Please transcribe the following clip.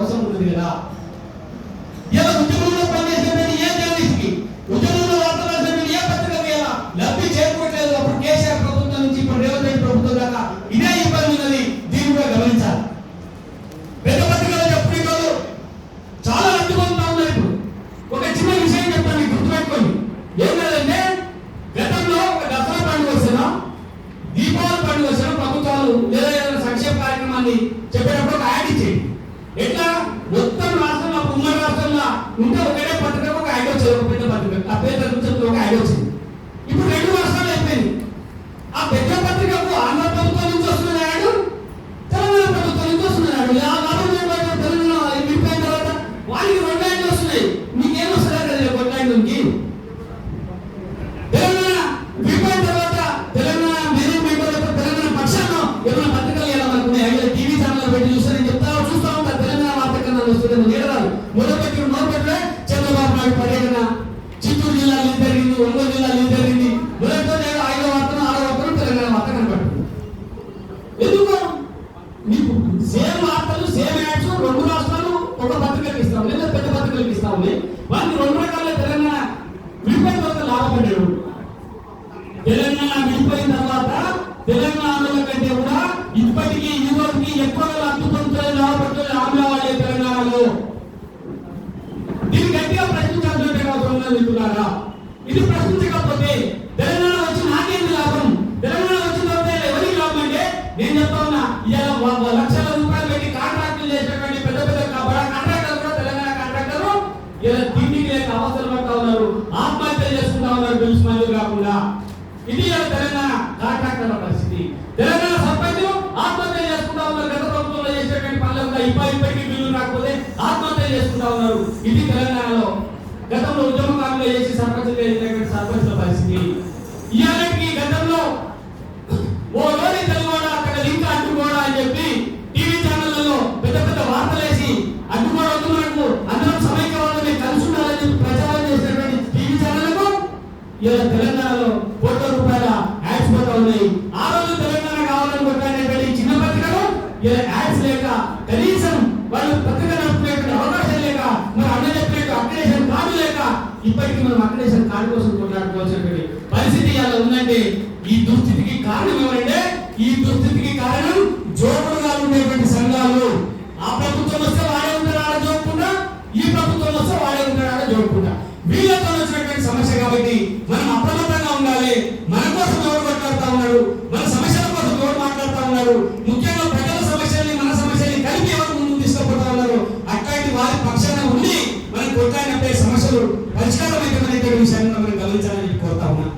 అవసరం ఉంది కదా? ఇలా ఉద్యమంలో పనిచేసేటువంటి ఏ జర్నలిస్ట్కి ఉద్యమంలో వార్త రాసేటువంటి ఏ పత్రిక ఇలా లబ్ధి చేరుకోవట్లేదు అప్పుడు కేసీఆర్ ప్రభుత్వం నుంచి ఇప్పుడు రేవంత్ రెడ్డి ప్రభుత్వం దాకా ఇదే ఇబ్బంది ఉన్నది. దీన్ని కూడా గమనించాలి. పెద్ద పత్రికలు చెప్పుకునే వాళ్ళు చాలా అడ్డుకుంటా ఉన్నారు ఇప్పుడు. ఒక చిన్న విషయం చెప్తాను మీకు గుర్తుపెట్టుకోండి. ఏం లేదంటే గతంలో ఒక దసరా పండుగ వచ్చినా దీపావళి పండుగ వచ్చినా ప్రభుత్వాలు లేదా ఏదైనా సంక్షేమ కార్యక్రమాన్ని చెప్పేటప్పుడు ఒక యాడ్ ఇచ్చేయండి. ఎట్లా? మొత్తం రాష్ట్రంలో ఉమ్మడి రాష్ట్రంలో ఉంటే ఒకటే పత్రిక ఒక ఐదు వచ్చేది ఒక పెద్ద పత్రిక. ఆ పేద ఒక ఐదు వచ్చింది ఇప్పుడు రెండు వార్త కన్నా మొదటి నీడరాదు చంద్రబాబు నాయుడు పర్యటన. చిత్తూరు జిల్లాలో ఏం జరిగింది ఒంగోలు జిల్లాలో ఏం జరిగింది మొదటితో నేను ఐదో వార్తను ఆరో వార్తను తెలంగాణ వార్త కనబడుతుంది ఎందుకు? నీకు సేమ్ వార్తలు సేమ్ యాడ్స్ రెండు రాష్ట్రాలు ఒక పత్రికలకు ఇస్తాం లేదా పెద్ద పత్రికలకు ఇస్తా ఉంది వాటిని రెండు రకాల తెలంగాణ విడిపోయిన తర్వాత లాభపడ్డాడు. తెలంగాణ విడిపోయిన తర్వాత తెలంగాణలో కంటే కూడా ఇప్పటికీ యువతకి ఎక్కువగా అద్భుతం లాభపడుతుంది ఆంధ్ర వాళ్ళే తెలంగాణలో దీన్ని గట్టిగా ప్రశ్నించాల్సిన అవసరం ఇది ప్రశ్నించకపోతే తెలంగాణ వచ్చి నాకేంది లాభం? తెలంగాణ వచ్చిన తర్వాత ఎవరికి లాభం అంటే నేను చెప్తా ఉన్నా ఇలా లక్షల రూపాయలు పెట్టి కాంట్రాక్టులు చేసినటువంటి పెద్ద పెద్ద బడా కాంట్రాక్టర్ కూడా తెలంగాణ కాంట్రాక్టర్ ఇలా తిండికి లేక అవసరం పడతా ఉన్నారు ఆత్మహత్య చేసుకుంటా ఉన్నారు బిల్స్ మంది కాకుండా. ఇది తెలంగాణ కాంట్రాక్టర్ల పరిస్థితి. తెలంగాణ సర్పంచ్ ఆత్మహత్య చేసుకుంటా ఉన్నారు గత ప్రభుత్వంలో చేసేటువంటి పనులు కూడా ఇప్పటికీ బిల్లు రాకపోతే ఆత్మహత్య చేసుకుంటా ఉన్నారు. ఇది తెలంగాణలో గతంలో ఉద్యమకారులు చేసి సర్పంచులు చేసినటువంటి సర్పంచుల పరిస్థితి. ఇవాళకి గతంలో ఓ లోని తెలుగువాడ అక్కడ లింక్ అడ్డుకోడా అని చెప్పి టీవీ ఛానళ్ళలో పెద్ద పెద్ద వార్తలు వేసి అడ్డుకోవడం మనకు అందరం సమైక్యవాదమే కలిసి ఉండాలని చెప్పి ప్రచారం చేసినటువంటి టీవీ ఛానళ్ళకు ఇలా తెలంగాణలో కోట్ల రూపాయల యాడ్స్ పోతా ఉన్నాయి. ఆ రోజు తెలంగాణ కావాలని కొట్టాలనేటువంటి చిన్న పత్రికలు ఇలా యాడ్స్ లేక కనీసం వాళ్ళు పత్రిక నడుపుకునే ఇప్పటికీ మనం అక్రిడేషన్ కార్డు కోసం కొట్లాడుకోవాల్సినటువంటి పరిస్థితి అలా ఉందంటే ఈ దుస్థితికి కారణం ఎవరంటే ఈ దుస్థితికి కారణం జోకుడుగా ఉండేటువంటి సంఘాలు. ఆ ప్రభుత్వం వస్తే వాడే ఉంటాడు ఆడ జోపుకుంటా ఈ ప్రభుత్వం వస్తే వాడే ఉంటాడు ఆడ జోపుకుంటా వీళ్ళతో వచ్చినటువంటి సమస్య కాబట్టి మనం అప్రమత్తంగా ఉండాలి. మన కోసం ఎవరు కొట్లాడినప్పుడే సమస్యలు పరిష్కారం అయితే విషయాన్ని మనం గమనించాలని కోరుతా ఉన్నా.